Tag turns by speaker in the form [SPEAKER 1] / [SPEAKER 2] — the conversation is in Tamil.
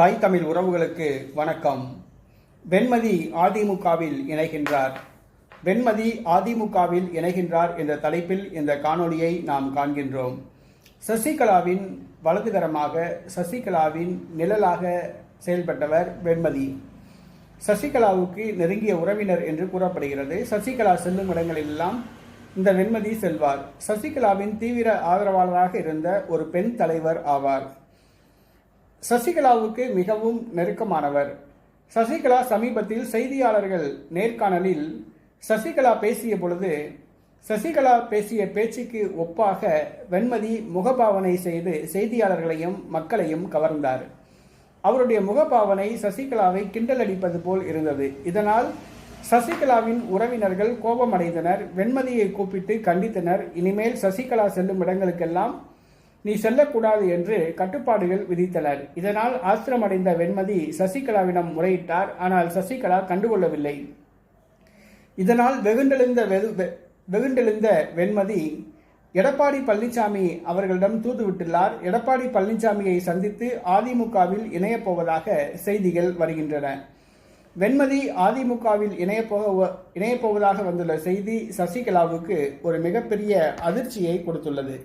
[SPEAKER 1] தாய் தமிழ் உறவுகளுக்கு வணக்கம். வெண்மதி அதிமுகவில் இணைகின்றார். வெண்மதி அதிமுகவில் இணைகின்றார் என்ற தலைப்பில் இந்த காணொளியை நாம் காண்கின்றோம். சசிகலாவின் வலதுகரமாக சசிகலாவின் நிழலாக செயல்பட்டவர் வெண்மதி. சசிகலாவுக்கு நெருங்கிய உறவினர் என்று கூறப்படுகிறது. சசிகலா செல்லும் இடங்களெல்லாம் இந்த வெண்மதி செல்வார். சசிகலாவின் தீவிர ஆதரவாளராக இருந்த ஒரு பெண் தலைவர் ஆவார். சசிகலாவுக்கு மிகவும் நெருக்கமானவர். சசிகலா சமீபத்தில் செய்தியாளர்கள் நேர்காணலில் சசிகலா பேசிய பொழுது சசிகலா பேசிய பேச்சுக்கு ஒப்பாக வெண்மதி முகபாவனை செய்து செய்தியாளர்களையும் மக்களையும் கவர்ந்தார். அவருடைய முகபாவனை சசிகலாவை கிண்டல் அடிப்பது போல் இருந்தது. இதனால் சசிகலாவின் உறவினர்கள் கோபமடைந்தனர். வெண்மதியை கூப்பிட்டு கண்டித்தனர். இனிமேல் சசிகலா செல்லும் இடங்களுக்கெல்லாம் நீ செல்லக்கூடாது என்று கட்டுப்பாடுகள் விதித்தனர். இதனால் ஆத்திரமடைந்த வெண்மதி சசிகலாவிடம் முறையிட்டார். ஆனால் சசிகலா கண்டுகொள்ளவில்லை. இதனால் வெகுண்டெழுந்த வெகு- வெ- வெகுண்டெழுந்த வெண்மதி எடப்பாடி பழனிசாமி அவர்களிடம் தூதுவிட்டுள்ளார் எடப்பாடி பழனிசாமியை சந்தித்து அதிமுகவில் இணையப் போவதாக செய்திகள் வருகின்றன. வெண்மதி அதிமுகவில் இணையப் போவதாக வந்துள்ள செய்தி சசிகலாவுக்கு ஒரு மிகப்பெரிய அதிர்ச்சியை கொடுத்துள்ளது.